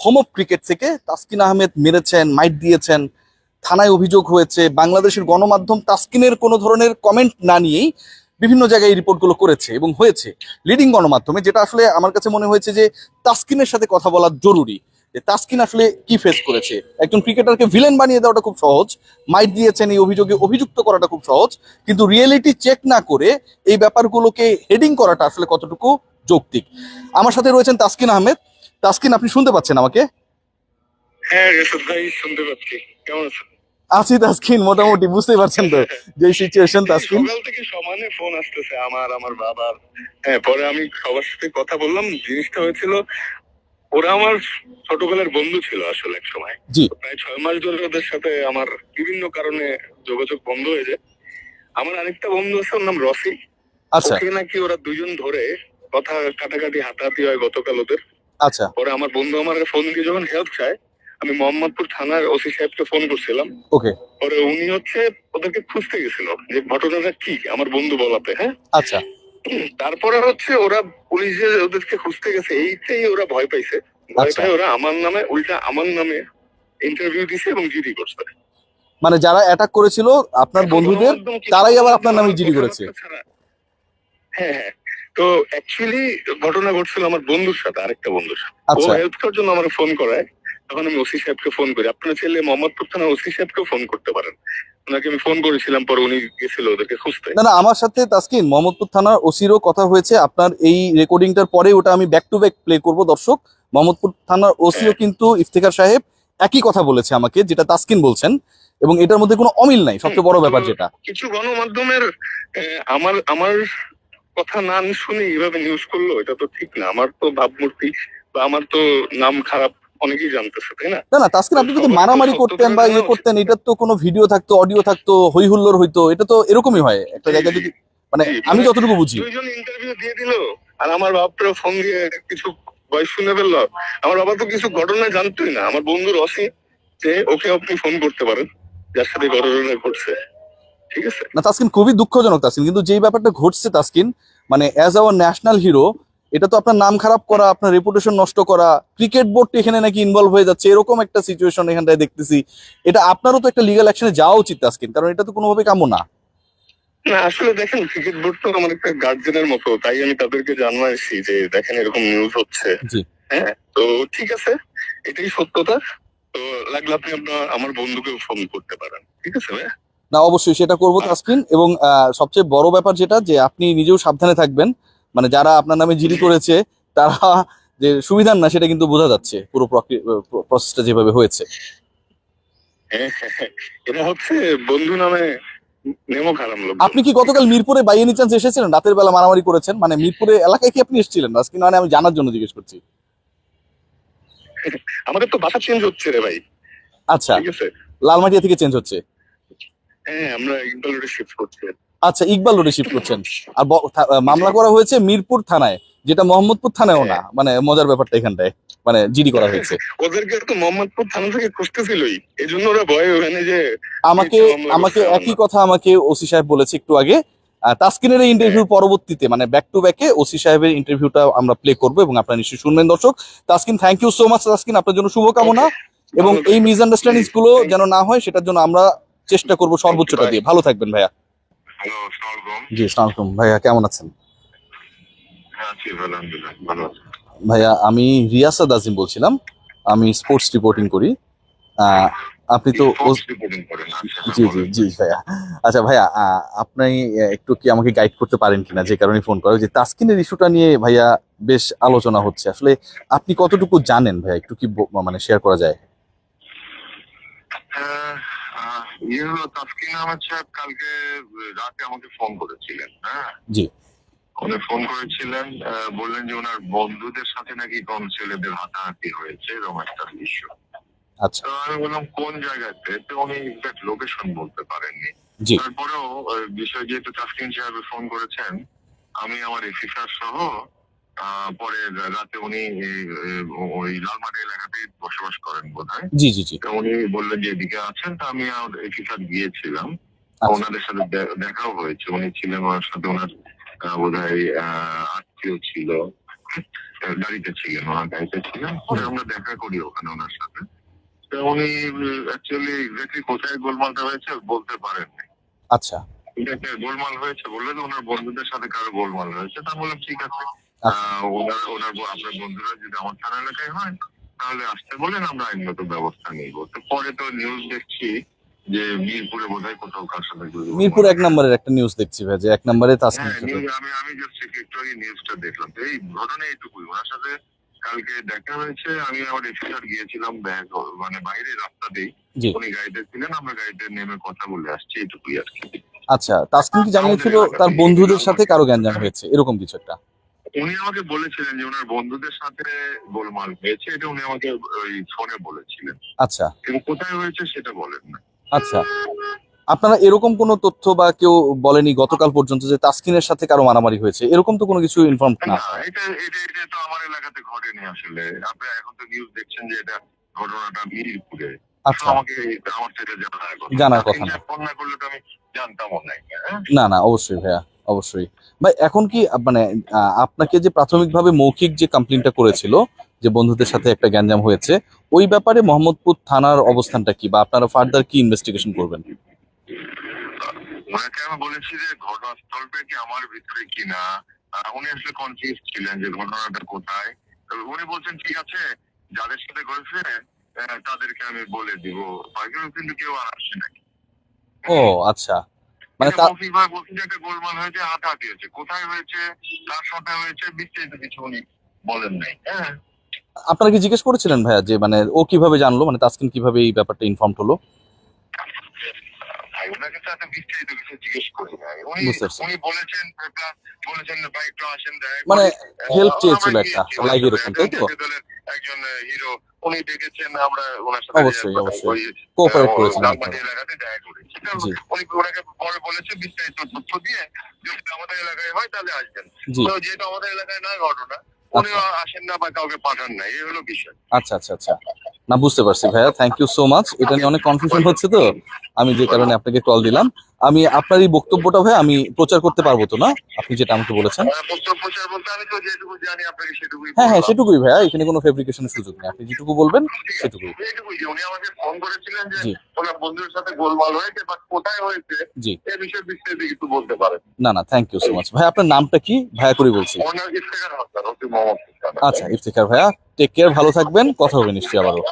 Home of cricket থেকে তাসকিন আহমেদ মেরেছেন, মাইট দিয়েছেন, থানায় অভিযোগ হয়েছে, বাংলাদেশের গণমাধ্যম তাসকিনের কোনো ধরনের কমেন্ট না নিয়েই বিভিন্ন জায়গায় এই রিপোর্টগুলো করেছে এবং হয়েছে। লিডিং গণমাধ্যমে যেটা আসলে আমার কাছে মনে হয়েছে যে তাসকিনের সাথে কথা বলা জরুরি। যে তাসকিন আসলে কি ফেস করেছে? একজন ক্রিকেটারকে ভিলেন বানিয়ে দেওয়াটা খুব সহজ, মাইট দিয়েছেন এই অভিযোগে, অভিযুক্ত করাটা খুব সহজ, কিন্তু রিয়েলিটি চেক না করে এই ব্যাপারগুলোকে হেডিং করাটা আসলে কতটুকু যৌক্তিক? আমার সাথে রয়েছেন তাসকিন আহমেদ। তাসকিন আপনি শুনতে পাচ্ছেন আমাকে? হ্যাঁ ভাই শুনতে পাচ্ছি। কেমন আছেন? আছি তাসকিন মোটামুটি বুঝতেই পারছেন তো যে সিচুয়েশন তাসকিন। সকাল থেকে সমানে ফোন আসতেছে আমার আমার বাবার। হ্যাঁ পরে আমি সবার সাথে কথা বললাম জিনিসটা হয়েছিল ওরা আমার ছোটবেলার বন্ধু ছিল আসলে এক সময়। প্রায় ছয় মাস ধরে ওদের সাথে আমার বিভিন্ন কারণে যোগাযোগ বন্ধ হয়ে যায়। আমার আরেকটা বন্ধু আছে ওর নাম রফি আচ্ছা। নাকি ওরা দুজন ধরে কথা কাটাকাটি হাতাহাতি হয় গতকাল ওদের। আচ্ছা। পরে আমার বন্ধু আমার ফোন দিয়ে যখন হেল্প চায় আমি মোহাম্মদপুর থানার ওসি সাহেবকে ফোন করছিলাম। ওকে। পরে উনি হচ্ছে ওদেরকে খুঁজতে গেছিল যে ঘটনাটা কি আমার বন্ধু বলাতে হ্যাঁ? আচ্ছা। তারপরে হচ্ছে ওরা পুলিশ যে ওদেরকে খুঁজতে গেছে এইটাই ওরা ভয় পাইছে। ভয় আচ্ছা। পায় ওরা আমার নামে উল্টা আমার নামে ইন্টারভিউ দিছে এবং জিডি করছে। মানে যারা অ্যাটাক করেছিল আপনার বন্ধুদের তারাই আবার আপনার নামে জিডি করেছে। হ্যাঁ হ্যাঁ। তো অ্যাকচুয়ালি ঘটনা ঘটছিল আমার বন্ধুর সাথে আরেকটা বন্ধুর সাথে। ও আচ্ছা। হেল্প করার জন্য আমার ফোন করায়। তখন আমি ওসি সাহেবকে ফোন করি। আপনার ছেলে মোহাম্মদপুর থানা ওসি সাহেবকেও ফোন করতে পারেন। ওনাকে আমি ফোন করেছিলাম পরে উনি গেছিল ওদেরকে খুঁজতে। না না আমার সাথে তাসকিন মোহাম্মদপুর থানার ওসিরও কথা হয়েছে। আপনার এই রেকর্ডিংটার পরে ওটা আমি ব্যাক টু ব্যাক প্লে করব দর্শক। মোহাম্মদপুর থানার ওসিও হ্যাঁ। কিন্তু ইফতেখার সাহেব একই কথা বলেছে আমাকে যেটা তাসকিন বলছেন। এবং এটার মধ্যে কোনো অমিল নাই সবচেয়ে বড় ব্যাপার যেটা। কিছু গণমাধ্যমের আমার আমার কথা না শুনে এইভাবে নিউজ করল এটা তো ঠিক না। আমার তো ভাবমূর্তি বা আমার তো নাম খারাপ অনেকেই জানতেছে তাই না? না না তাসকিন আপনি যদি মারামারি করতেন বা ইয়ে করতেন এটার তো কোনো ভিডিও থাকতো অডিও থাকতো হই হুল্লোড় হইতো এটা তো এরকমই হয়। একটা জায়গায় যদি মানে আমি যতটুকু বুঝি। দুইজন ইন্টারভিউ দিয়ে দিল আর আমার বাপরা ফোন দিয়ে কিছু ভয়েস শুনে ফেলল। আমার বাবা তো কিছু ঘটনা জানতোই না। আমার বন্ধু রসি যে ওকে আপনি ফোন করতে পারেন যার সাথে ঘটনা ঘটছে। ঠিক আছে? না তাসকিন খুবই দুঃখজনক তাসকিন কিন্তু যেই ব্যাপারটা ঘটছে তাসকিন মানে অ্যাজ আওয়ার ন্যাশনাল হিরো এটা তো আপনার নাম খারাপ করা আপনার রেপুটেশন নষ্ট করা ক্রিকেট বোর্ড এখানে নাকি ইনভলভ হয়ে যাচ্ছে এরকম একটা সিচুয়েশন এখানটায় দেখতেছি। এটা আপনারও তো একটা লিগাল অ্যাকশনে যাওয়া উচিত তাসকিন কারণ এটা তো কোনোভাবে কাম্য না। না আসলে দেখেন ক্রিকেট বোর্ড তো আমার একটা গার্জেনের মতো তাই আমি তাদেরকে জানাইছি যে দেখেন এরকম নিউজ হচ্ছে। হ্যাঁ তো ঠিক আছে এটাই সত্যতা। তো লাগলে আপনি আপনার আমার বন্ধুকেও ফোন করতে পারেন ঠিক আছে ভাইয়া? না অবশ্যই সেটা করব তাসকিন। এবং সবচেয়ে বড় ব্যাপার যেটা যে আপনি নিজেও সাবধানে থাকবেন। মানে যারা আপনার নামে জিডি করেছে তারা যে সুবিধার না সেটা কিন্তু বোঝা যাচ্ছে পুরো প্রসেসটা যেভাবে হয়েছে হ্যাঁ, হ্যাঁ, হ্যাঁ। এরা হচ্ছে বন্ধু নামে নেমো খারাপ লোক। আপনি কি গতকাল মিরপুরে বাই এনি চান্স এসেছিলেন? রাতের বেলা মারামারি করেছেন? মানে মিরপুরে এলাকায় কি আপনি এসেছিলেন? আজকে মানে আমি জানার জন্য জিজ্ঞেস করছি। আমাদের তো বাসা চেঞ্জ হচ্ছে রে ভাই। আচ্ছা। ঠিক আছে। লালমাটিয়া থেকে চেঞ্জ হচ্ছে। হ্যাঁ আমরা ইকবাল রোডে শিফট করছি আচ্ছা ইকবাল রোডে শিফট করছেন। আর মামলা করা হয়েছে মিরপুর থানায় যেটা মোহাম্মদপুর থানায়ও না মানে মজার ব্যাপারটা এখানটায় মানে জিডি করা হয়েছে। ওদেরকে তো মোহাম্মদপুর থানা থেকে খুঁজতেছিলই এই জন্য ওরা ভয় ওখানে যে আমাকে আমাকে একই কথা আমাকে ওসি সাহেব বলেছে একটু আগে। তাসকিনের এই ইন্টারভিউর পরবর্তীতে মানে ব্যাক টু ব্যাকে ওসি সাহেবের ইন্টারভিউটা আমরা প্লে করব এবং আপনারা নিশ্চয়ই শুনবেন দর্শক। Taskin thank you so much Taskin আপনার জন্য শুভকামনা। এবং এই থাকবেন। মিসআন্ডারস্ট্যান্ডিংসগুলো যেন না হয় সেটার জন্য আমরা চেষ্টা করব সর্বোচ্চটা দিয়ে। ভালো থাকবেন ভাইয়া। জি আলাইকুম ভাইয়া কেমন আছেন? হ্যাঁ ভাইয়া আমি রিয়াসাদ আজিম বলছিলাম। আমি স্পোর্টস রিপোর্টিং করি। আপনি তো করেন আচ্ছা, জি জি জি ভাইয়া। আচ্ছা ভাইয়া আপনি একটু কি আমাকে গাইড করতে পারেন কিনা? যে কারণে ফোন করা। যে তাসকিনের ইস্যুটা নিয়ে ভাইয়া বেশ আলোচনা হচ্ছে। আসলে আপনি কতটুকু জানেন ভাইয়া? একটু কি মানে শেয়ার করা যায় হ্যাঁ, আহ, ইয়ে হলো তাসকিন আহমেদ সাহেব কালকে রাতে আমাকে ফোন করেছিলেন হ্যাঁ? জি। উনি ফোন করেছিলেন বললেন যে ওনার বন্ধুদের সাথে নাকি কোন ছেলেদের হাতাহাতি হয়েছে এরকম একটা ইস্যু আচ্ছা। আমি বললাম কোন জায়গাতে? তো উনি এক্সাক্ট লোকেশন বলতে পারেননি। তারপরেও বিষয় যেহেতু তাসকিন সাহেব ফোন করেছেন আমি আমার অফিসার সহ পরে রাতে উনি ওই লালমাটি এলাকাতে বসবাস করেন বোধ হয় জি জি। উনি বললেন যে এদিকে আছেন তা আমি আর এফিসার গিয়েছিলাম। আচ্ছা। ওনাদের সাথে দেখাও হয়েছে। উনি ছিলেন ওনার সাথে ওনার বোধ হয় আত্মীয় ছিল। গাড়িতে ছিলেন ওনার গাড়িতে ছিলেন। পরে আমরা দেখা করি ওখানে ওনার সাথে। তো উনি অ্যাকচুয়ালি এক্স্যাক্টলি কোথায় গোলমালটা হয়েছে বলতে পারেন আচ্ছা। গোলমাল হয়েছে বললে তো ওনার বন্ধুদের সাথে কারও গোলমাল হয়েছে। তা বললাম ঠিক আছে। ওনার ওনার আপনার বন্ধুরা যদি আমার থানা এলাকায় হয় তাহলে আসতে বলেন আমরা আইনগত ব্যবস্থা নিব। তো পরে তো নিউজ দেখছি যে মিরপুরে বোধহয় কোথাও কার সাথে মিরপুর এক নম্বরের একটা নিউজ দেখছি ভাই যে এক নম্বরে হ্যাঁ আমি আমি জাস্ট একটু আগে নিউজটা দেখলাম। তো এই ঘটনা এইটুকুই ওনার সাথে কালকে দেখা হয়েছে আমি আমার এফিসার গিয়েছিলাম ব্যাগ মানে বাইরে রাস্তাতেই। উনি গাড়িতে ছিলেন আমরা গাড়িতে নেমে কথা বলে আসছি এইটুকুই আর কি। আচ্ছা তাসকিন কি জানিয়েছিল তার বন্ধুদের সাথে কারও গ্যাঞ্জাম হয়েছে? এরকম কিছু একটা। উনি আমাকে বলেছিলেন যে ওনার বন্ধুদের সাথে গোলমাল হয়েছে এটা উনি আমাকে ওই ফোনে বলেছিলেন। আচ্ছা। কিন্তু কোথায় হয়েছে সেটা বলেন না। আচ্ছা। আপনারা এরকম কোনো তথ্য বা কেউ বলেনি গতকাল পর্যন্ত যে তাসকিনের সাথে কারও মারামারি হয়েছে? এরকম তো কোনো কিছু ইনফর্ম না। এটা এটা এটা তো আমার এলাকাতে ঘটেনি আসলে। আপনি এখন তো নিউজ দেখছেন যে এটা ঘটনাটা মিরপুরে। আচ্ছা। আমাকে আমার সেটা জানার কথা। জানার কথা না। করলে তো আমি জানতামও না হ্যাঁ? না না অবশ্যই ভাইয়া। অবশ্যই। ভাই এখন কি মানে আপনাকে যে প্রাথমিকভাবে মৌখিক যে কমপ্লেনটা করেছিল যে বন্ধুদের সাথে একটা গ্যাঞ্জাম হয়েছে ওই ব্যাপারে মোহাম্মদপুর থানার অবস্থানটা কি বা আপনারা ফার্দার কি ইনভেস্টিগেশন করবেন? ওনাকে আমি বলেছি যে ঘটনাস্থলটা কি আমার ভিতরে কিনা? উনি আসলে কনফিউজ ছিলেন যে ঘটনাটা কোথায়। উনি বলছেন ঠিক আছে যাদের সাথে আহ, তাদেরকে আমি বলে দিব। কিন্তু কেউ আর আসছে নাকি ও আচ্ছা। মানে তা মফিক ভাই বলছেন একটা গোলমাল হয়েছে হাতাহাতি হয়েছে কোথায় হয়েছে কার সাথে হয়েছে বিস্তারিত কিছু উনি বলেন নাই। হ্যাঁ। আপনারা কি জিজ্ঞেস করেছিলেন ভাইয়া যে মানে ও কীভাবে জানলো? মানে তাসকিন কীভাবে এই ব্যাপারটা ইনফর্ম হলো? ওনাকে তো এত বিস্তারিত কিছু জিজ্ঞেস করি নাই উনি উনি বলেছেন বলেছেন ভাই একটু আসেন মানে আমরা চেয়েছিল একটা, ওনার এরকম, তাই তো? একজন হিরো উনি ডেকেছেন আমরা ওনার সাথে অবশ্যই, অবশ্যই। কোঅপারেট করেছেন লালমাটি এলাকাতে দেখা করেছি উনি ওনাকে পরে বলেছে বিস্তারিত তথ্য দিয়ে। যদি আমাদের এলাকায় হয় তাহলে আসবেন। তো যেহেতু আমাদের এলাকায় না ঘটনা উনি আসেন না বা কাউকে পাঠান না এই হলো বিষয়। আচ্ছা আচ্ছা আচ্ছা। না বুঝতে পারছি ভাইয়া। থ্যাংক ইউ সো মাচ এটা নিয়ে অনেক কনফিউশন হচ্ছে তো। আমি যে কারণে আপনাকে কল দিলাম। আমি আপনার এই বক্তব্যটা ভাই আমি প্রচার করতে পারব তো না? আপনি যেটা আমাকে বলেছেন। সেটুকুই হ্যাঁ হ্যাঁ সেটুকুই ভাইয়া এখানে কোনো ফেব্রিকেশনের সুযোগ নেই। আপনি যেটুকু বলবেন সেটুকুই। এইটুকুই উনি আমাকে ফোন করেছিলেন যে জি। ওনার বন্ধুর সাথে গোলমাল হয়েছে বাট কোথায় হয়েছে জি। এই বিষয়ে বলতে পারেন। না না থ্যাংক ইউ সো মাচ ভাই আপনার নামটা কি? ভাইয়া করে বলছি। ইফতেখার ইফতেখার। আচ্ছা ইফতিকার ভাইয়া টেক কেয়ার ভালো থাকবেন কথা হবে নিশ্চয়ই আবারও।